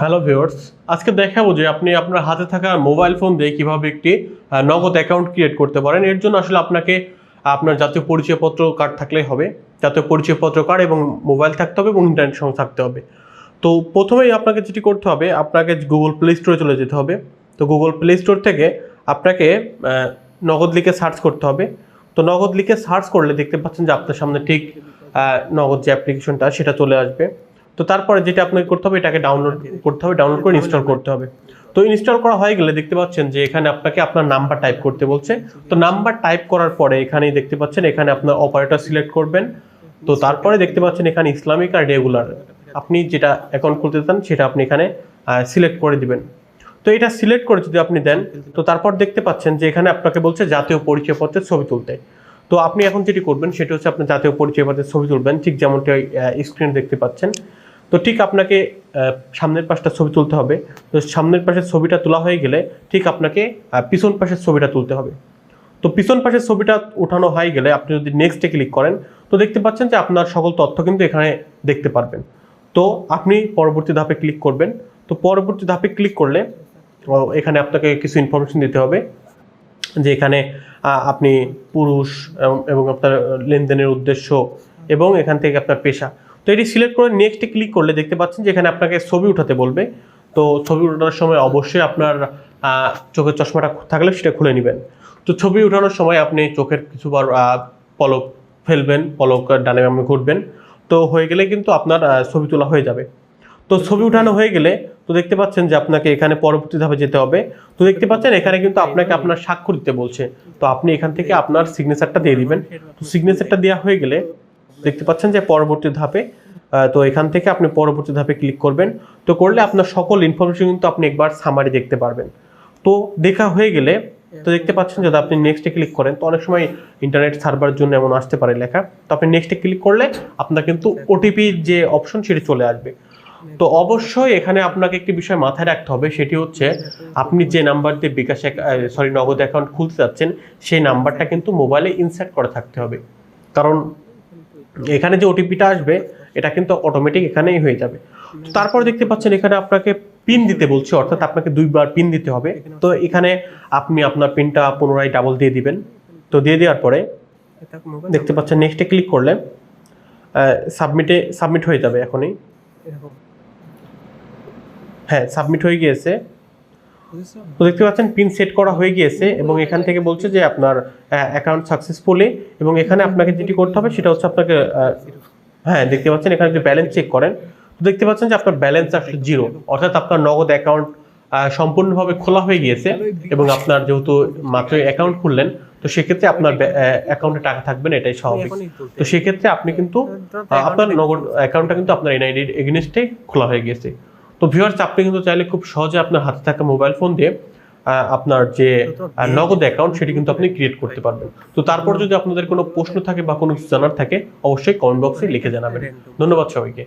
Hello viewers, আজকে দেখাবো যে আপনি আপনার হাতে থাকা মোবাইল ফোন দিয়ে কীভাবে একটি নগদ অ্যাকাউন্ট ক্রিয়েট করতে পারেন। এর জন্য আসলে আপনাকে, আপনার জাতীয় পরিচয়পত্র কার্ড থাকলেই হবে। জাতীয় পরিচয়পত্র কার্ড এবং মোবাইল থাকতে হবে এবং ইন্টারনেট সঙ্গে থাকতে হবে। তো প্রথমেই আপনাকে যেটি করতে হবে, আপনাকে গুগল প্লে স্টোরে চলে যেতে হবে। তো গুগল প্লে স্টোর থেকে আপনাকে নগদ লিখে সার্চ করতে হবে। তো নগদ লিখে সার্চ করলে দেখতে পাচ্ছেন যে আপনার সামনে ঠিক নগদ যে অ্যাপ্লিকেশনটা সেটা চলে আসবে। তো তারপরে যেটা আপনাকে করতে হবে, এটাকে ডাউনলোড করতে হবে ডাউনলোড করে ইনস্টল করতে হবে। তো ইনস্টল করা হয়ে গেলে দেখতে পাচ্ছেন যে এখানে আপনাকে আপনার নাম্বার টাইপ করতে বলছে। তো নাম্বার টাইপ করার পরে এখানেই দেখতে পাচ্ছেন এখানে আপনার অপারেটর সিলেক্ট করবেন। তো তারপরে দেখতে পাচ্ছেন এখানে ইসলামিক আর রেগুলার আপনি যেটা অ্যাকাউন্ট খুলতে চান, সেটা আপনি এখানে সিলেক্ট করে দিবেন। তো এটা সিলেক্ট করে যদি আপনি দেন, তো তারপর দেখতে পাচ্ছেন যে এখানে আপনাকে বলছে জাতীয় পরিচয়পত্রের ছবি তুলতে। তো আপনি এখন যেটি করবেন, সেটা হচ্ছে আপনার জাতীয় পরিচয়পত্রের ছবি তুলবেন। ঠিক যেমনটি স্ক্রিন দেখতে পাচ্ছেন। তো ঠিক আপনাকে সামনের পাশটা ছবি তুলতে হবে। তো সামনের পাশের ছবিটা তোলা হয়ে গেলে ঠিক আপনাকে পিছন পাশের ছবিটা তুলতে হবে। তো পিছন পাশের ছবিটা ওঠানো হয়ে গেলে আপনি যদি নেক্সটে ক্লিক করেন, তো দেখতে পাচ্ছেন যে আপনার সকল তথ্য কিন্তু এখানে দেখতে পারবেন। তো আপনি পরবর্তী ধাপে ক্লিক করবেন। তো পরবর্তী ধাপে ক্লিক করলে এখানে আপনাকে কিছু ইনফরমেশন দিতে হবে যে এখানে আপনি পুরুষ এবং আপনার লেনদেনের উদ্দেশ্য এবং এখান থেকে আপনার পেশা। তো এটি সিলেক্ট করে নেক্সটে ক্লিক করলে দেখতে পাচ্ছেন যে এখানে আপনাকে ছবি উঠাতে বলবে। তো ছবি উঠানোর সময় অবশ্যই আপনার চোখের চশমাটা থাকলে সেটা খুলে নেবেন। তো ছবি উঠানোর সময় আপনি চোখের কিছুবার পলক ফেলবেন, পলক ডানে বামে ঘুরবেন। তো হয়ে গেলে কিন্তু আপনার ছবি তোলা হয়ে যাবে। তো ছবি উঠানো হয়ে গেলে তো দেখতে পাচ্ছেন যে আপনাকে এখানে পরবর্তী ধাপে যেতে হবে। তো দেখতে পাচ্ছেন এখানে কিন্তু আপনাকে আপনার স্বাক্ষর দিতে বলছে। তো আপনি এখান থেকে আপনার সিগনেচারটা দিয়ে দিবেন। তো সিগনেচারটা দেওয়া হয়ে গেলে দেখতে পাচ্ছেন যে পরবর্তী ধাপে তো এখান থেকে আপনি পরবর্তী ধাপে ক্লিক করবেন। তো করলে আপনার সকল ইনফরমেশন কিন্তু আপনি একবার সামারি দেখতে পারবেন। তো দেখা হয়ে গেলে, তো দেখতে পাচ্ছেন যদি আপনি নেক্সটে ক্লিক করেন। তো অনেক সময় ইন্টারনেট সার্ভার জন্য এমন আসতে পারে লেখা। তো আপনি নেক্সটে ক্লিক করলে আপনার কিন্তু ওটিপি যে অপশন সেটি চলে আসবে। তো অবশ্যই এখানে আপনাকে একটি বিষয় মাথায় রাখতে হবে, সেটি হচ্ছে আপনি যে নাম্বার দিয়ে বিকাশ সরি নগদ অ্যাকাউন্ট খুলতে যাচ্ছেন, সেই নাম্বারটা কিন্তু মোবাইলে ইনসার্ট করে থাকতে হবে। কারণ এখানে যে ওটিপিটা আসবে এটা কিন্তু অটোমেটিক এখানেই হয়ে যাবে। তারপর দেখতে পাচ্ছেন এখানে আপনাকে পিন দিতে বলছে অর্থাৎ আপনাকে দুইবার পিন দিতে হবে। তো এখানে আপনি আপনার পিনটা পুনরায় ডাবল দিয়ে দিবেন। তো দিয়ে দেওয়ার পরে দেখতে পাচ্ছেন নেক্সটে ক্লিক করলে সাবমিটে সাবমিট হয়ে যাবে এখনই। হ্যাঁ সাবমিট হয়ে গিয়েছে। তো দেখতে পাচ্ছেন পিন সেট করা হয়ে গিয়েছে এবং এখান থেকে বলছে যে আপনার অ্যাকাউন্ট সাকসেসফুলি এবং এখানে আপনাকে যেটি করতে হবে সেটা হচ্ছে আপনাকে হ্যাঁ দেখতে পাচ্ছেন, এখানে যদি ব্যালেন্স চেক করেন। তো দেখতে পাচ্ছেন যে আপনার ব্যালেন্স আসলে জিরো অর্থাৎ আপনার নগদ অ্যাকাউন্ট সম্পূর্ণভাবে খোলা হয়ে গিয়েছে এবং আপনার যেহেতু মাত্র অ্যাকাউন্ট খুললেন, তো সেক্ষেত্রে আপনার অ্যাকাউন্টে টাকা থাকবে না, এটাই স্বাভাবিক। তো সেক্ষেত্রে আপনি কিন্তু আপনার নগদ অ্যাকাউন্টটা কিন্তু আপনার এনআইডির এগেনস্টে খোলা হয়ে গেছে তো ভিউয়ার্স আপনি কিন্তু চাইলে খুব সহজে আপনার হাতে থাকা মোবাইল ফোন দিয়ে আহ, আপনার যে নগদ অ্যাকাউন্ট সেটি কিন্তু আপনি ক্রিয়েট করতে পারবেন। তো তারপর যদি আপনাদের কোনো প্রশ্ন থাকে বা কোনো কিছু জানার থাকে অবশ্যই কমেন্ট বক্সে লিখে জানাবেন। ধন্যবাদ সবাইকে।